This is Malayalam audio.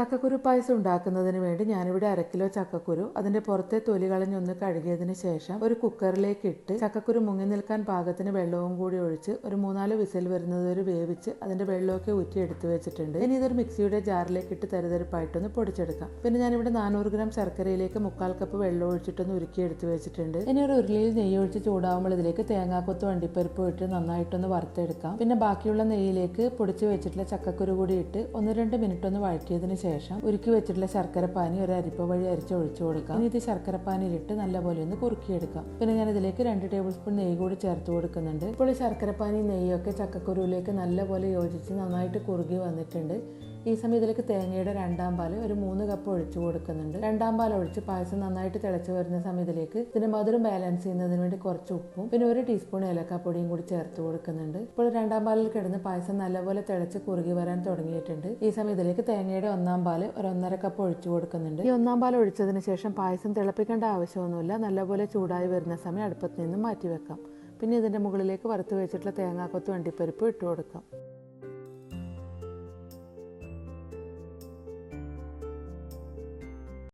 ചക്കക്കുരു പായസം ഉണ്ടാക്കുന്നതിന് വേണ്ടി ഞാനിവിടെ അര കിലോ ചക്കക്കുരു അതിന്റെ പുറത്തെ തൊലി കളഞ്ഞൊന്ന് കഴുകിയതിന് ശേഷം ഒരു കുക്കറിലേക്ക് ഇട്ട് ചക്കക്കുരു മുങ്ങി നിൽക്കാൻ പാകത്തിന് വെള്ളവും കൂടി ഒഴിച്ച് ഒരു മൂന്നാൽ വിസിൽ വരുന്നത് വരെ വേവിച്ച് അതിന്റെ വെള്ളമൊക്കെ ഊറ്റി എടുത്തു വെച്ചിട്ടുണ്ട്. ഇനി ഇതൊരു മിക്സിയുടെ ജാറിലേക്ക് ഇട്ട് തരുതരിപ്പായിട്ടൊന്ന് പൊടിച്ചെടുക്കാം. പിന്നെ ഞാനിവിടെ നാനൂറ് ഗ്രാം ശർക്കരയിലേക്ക് മുക്കാൽ കപ്പ് വെള്ളം ഒഴിച്ചിട്ടൊന്ന് ഉരുക്കി എടുത്തു വെച്ചിട്ടുണ്ട്. ഇനി ഒരു ഉരുളിയിൽ നെയ്യ് ഒഴിച്ച് ചൂടാവുമ്പോൾ ഇതിലേക്ക് തേങ്ങാക്കൊത്ത് വണ്ടിപ്പരിപ്പ് ഇട്ട് നന്നായിട്ടൊന്ന് വറുത്തെടുക്കാം. പിന്നെ ബാക്കിയുള്ള നെയ്യിലേക്ക് പൊടിച്ചു വെച്ചിട്ടുള്ള ചക്കക്കുരു കൂടി ഇട്ട് ഒന്ന് രണ്ട് മിനിറ്റ് ഒന്ന് വഴറ്റിയതിന് ശേഷം ഉരുക്കി വെച്ചിട്ടുള്ള ശർക്കരപ്പാനി ഒരു അരിപ്പ വഴി അരിച്ച് ഒഴിച്ചു കൊടുക്കാം. ഇനി ഇത് ശർക്കര പാനിയിലിട്ട് നല്ലപോലെ ഒന്ന് കുറുക്കിയെടുക്കാം. പിന്നെ ഞാൻ ഇതിലേക്ക് രണ്ട് ടേബിൾ സ്പൂൺ നെയ്യ് കൂടി ചേർത്ത് കൊടുക്കുന്നുണ്ട്. ഇപ്പോൾ ഈ ശർക്കര പാനി നെയ്യൊക്കെ ചക്കക്കുരുവിലേക്ക് നല്ലപോലെ യോജിച്ച് നന്നായിട്ട് കുറുകി വന്നിട്ടുണ്ട്. ഈ സമയത്തിലേക്ക് തേങ്ങയുടെ രണ്ടാം പാൽ ഒരു മൂന്ന് കപ്പ് ഒഴിച്ചു കൊടുക്കുന്നുണ്ട്. രണ്ടാം പാൽ ഒഴിച്ച് പായസം നന്നായിട്ട് തിളച്ച് വരുന്ന സമയത്തിലേക്ക് ഇതിന് മധുരം ബാലൻസ് ചെയ്യുന്നതിന് വേണ്ടി കുറച്ച് ഉപ്പും പിന്നെ ഒരു ടീസ്പൂൺ ഏലക്കാപ്പൊടിയും കൂടി ചേർത്ത് കൊടുക്കുന്നുണ്ട്. ഇപ്പോൾ രണ്ടാം പാലിൽ കിടന്ന് പായസം നല്ലപോലെ തിളച്ച് കുറുകി വരാൻ തുടങ്ങിയിട്ടുണ്ട്. ഈ സമയത്തിലേക്ക് തേങ്ങയുടെ ഒന്നാം പാൽ ഒരു ഒന്നര കപ്പ് ഒഴിച്ചു കൊടുക്കുന്നുണ്ട്. ഈ ഒന്നാം പാൽ ഒഴിച്ചതിന് ശേഷം പായസം തിളപ്പിക്കേണ്ട ആവശ്യമൊന്നുമില്ല. നല്ലപോലെ ചൂടായി വരുന്ന സമയം അടുപ്പത്ത് നിന്ന് മാറ്റി വെക്കാം പിന്നെ ഇതിന്റെ മുകളിലേക്ക് വറുത്ത് വെച്ചിട്ടുള്ള തേങ്ങാക്കൊത്ത് വണ്ടിപ്പരിപ്പ് ഇട്ട് കൊടുക്കാം.